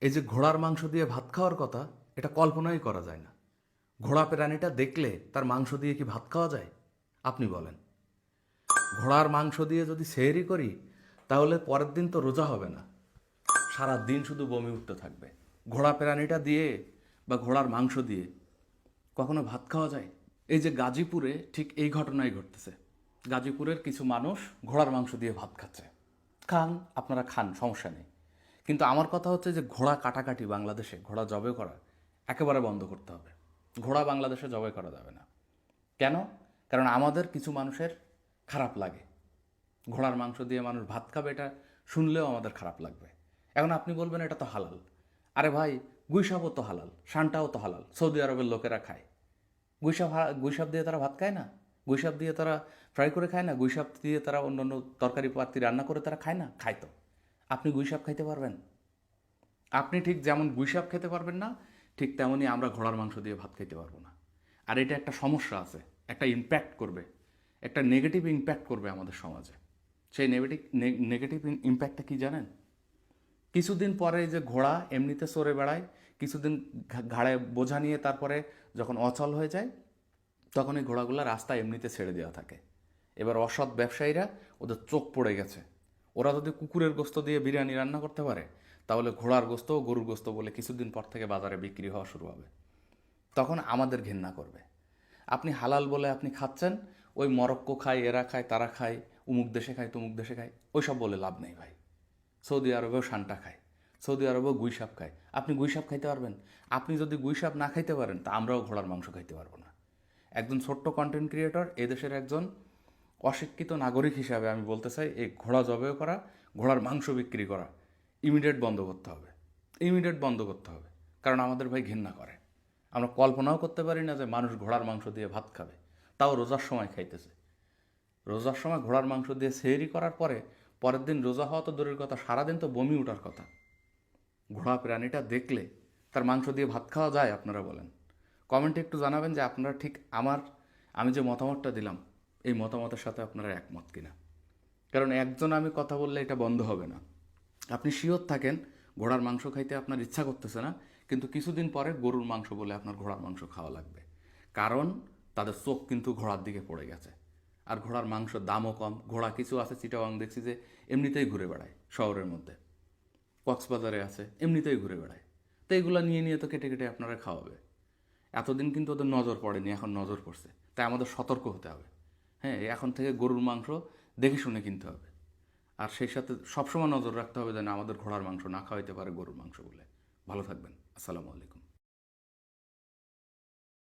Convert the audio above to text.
এই যে ঘোড়ার মাংস দিয়ে ভাত খাওয়ার কথা, এটা কল্পনাই করা যায় না। ঘোড়া প্রাণীটা দেখলে তার মাংস দিয়ে কি ভাত খাওয়া যায়? আপনি বলেন। ঘোড়ার মাংস দিয়ে যদি সেহরি করি, তাহলে পরের দিন তো রোজা হবে না। সারা দিন শুধু বমি উঠতে থাকবে। ঘোড়া প্রাণীটা দিয়ে বা ঘোড়ার মাংস দিয়ে কখনো ভাত খাওয়া যায়? এই যে গাজীপুরে ঠিক এই ঘটনাই ঘটতেছে। গাজীপুরের কিছু মানুষ ঘোড়ার মাংস দিয়ে ভাত খাচ্ছে। খান, আপনারা খান, সমস্যা নেই। কিন্তু আমার কথা হচ্ছে যে ঘোড়া কাটাকাটি বাংলাদেশে, ঘোড়া জবে করা একেবারে বন্ধ করতে হবে। ঘোড়া বাংলাদেশে জবে করা যাবে না। কেন? কারণ আমাদের কিছু মানুষের খারাপ লাগে। ঘোড়ার মাংস দিয়ে মানুষ ভাত খাবে, এটা শুনলেও আমাদের খারাপ লাগবে। এখন আপনি বলবেন, এটা তো হালাল। আরে ভাই গুইসাবও তো হালাল শানটাও তো হালাল, সৌদি আরবের লোকেরা খায়। গুইসাব গুইসাব দিয়ে তারা ভাত খায় না? গুইসাব দিয়ে তারা ফ্রাই করে খায় না? গুইসাব দিয়ে তারা অন্য অন্য তরকারি পাতি রান্না করে তারা খায় না? খায় তো। আপনি গুইসাব খাইতে পারবেন? আপনি ঠিক যেমন গুইসাব খেতে পারবেন না, ঠিক তেমনই আমরা ঘোড়ার মাংস দিয়ে ভাত খেতে পারব না। আর এটা একটা সমস্যা আছে, একটা ইম্প্যাক্ট করবে, একটা নেগেটিভ ইম্প্যাক্ট করবে আমাদের সমাজে। সেই নেগেটিভ নেগেটিভ ইম্প্যাক্টটা কি জানেন? কিছুদিন পরে যে ঘোড়া এমনিতে সরে বেড়ায়, কিছুদিন ঘাড়ে বোঝা নিয়ে তারপরে যখন অচল হয়ে যায়, তখন এই ঘোড়াগুলো রাস্তা এমনিতে ছেড়ে দেওয়া থাকে। এবার অসৎ ব্যবসায়ীরা ওদের চোখ পড়ে গেছে। ওরা যদি কুকুরের গোস্ত দিয়ে বিরিয়ানি রান্না করতে পারে তাহলে ঘোড়ার গোস্ত ও গরুর গোস্ত বলে কিছুদিন পর থেকে বাজারে বিক্রি হওয়া শুরু হবে। তখন আমাদের ঘেন্না করবে। আপনি হালাল বলে আপনি খাচ্ছেন, ওই মরক্কো খায়, এরা খায়, তারা খায়, উমুক দেশে খায়, তমুক দেশে খায়, ওইসব বলে লাভ নেই ভাই। সৌদি আরবেও শানটা খায়, সৌদি আরবেও গুইসাপ খায়। আপনি গুইসাপ খাইতে পারবেন? আপনি যদি গুইসাপ না খাইতে পারেন, তা আমরাও ঘোড়ার মাংস খাইতে পারব না। একজন ছোট্ট কন্টেন্ট ক্রিয়েটর এদেশের একজন অশিক্ষিত নাগরিক হিসাবে আমি বলতে চাই, এই ঘোড়া জবেও করা, ঘোড়ার মাংস বিক্রি করা ইমিডিয়েট বন্ধ করতে হবে। ইমিডিয়েট বন্ধ করতে হবে। কারণ আমাদের ভাই ঘেন্না করে। আমরা কল্পনাও করতে পারি না যে মানুষ ঘোড়ার মাংস দিয়ে ভাত খাবে। তাও রোজার সময় খাইতেছে। রোজার সময় ঘোড়ার মাংস দিয়ে সেহরি করার পরে পরের দিন রোজা হওয়া তো দূরের কথা, সারাদিন তো বমি ওঠার কথা। ঘোড়া প্রাণীটা দেখলে তার মাংস দিয়ে ভাত খাওয়া যায়, আপনারা বলেন। কমেন্টে একটু জানাবেন যে আপনারা ঠিক আমার, আমি যে মতামতটা দিলাম, এই মতামতের সাথে আপনারা একমত কিনা? কারণ একজন আমি কথা বললে এটা বন্ধ হবে না। আপনি শিওর থাকেন ঘোড়ার মাংস খাইতে আপনার ইচ্ছা করতেছে না, কিন্তু কিছুদিন পরে গরুর মাংস বলে আপনার ঘোড়ার মাংস খাওয়া লাগবে। কারণ তাদের চোখ কিন্তু ঘোড়ার দিকে পড়ে গেছে। আর ঘোড়ার মাংস দামও কম। ঘোড়া কিছু আছে চিটাওয়াং দেখছি যে এমনিতেই ঘুরে বেড়ায় শহরের মধ্যে। কক্সবাজারে আছে, এমনিতেই ঘুরে বেড়ায়। তো এগুলো নিয়ে নিয়ে তো কেটে কেটে আপনারা খাওয়াবে। এতদিন কিন্তু ওদের নজর পড়েনি, এখন নজর পড়ছে। তাই আমাদের সতর্ক হতে হবে। হ্যাঁ এখন থেকে গরুর মাংস দেখে শুনে কিনতে হবে। আর সেই সাথে সবসময় নজর রাখতে হবে যেন আমাদের ঘোড়ার মাংস না খাওয়াইতে পারে গরুর মাংস বলে। ভালো থাকবেন। আসসালামু আলাইকুম।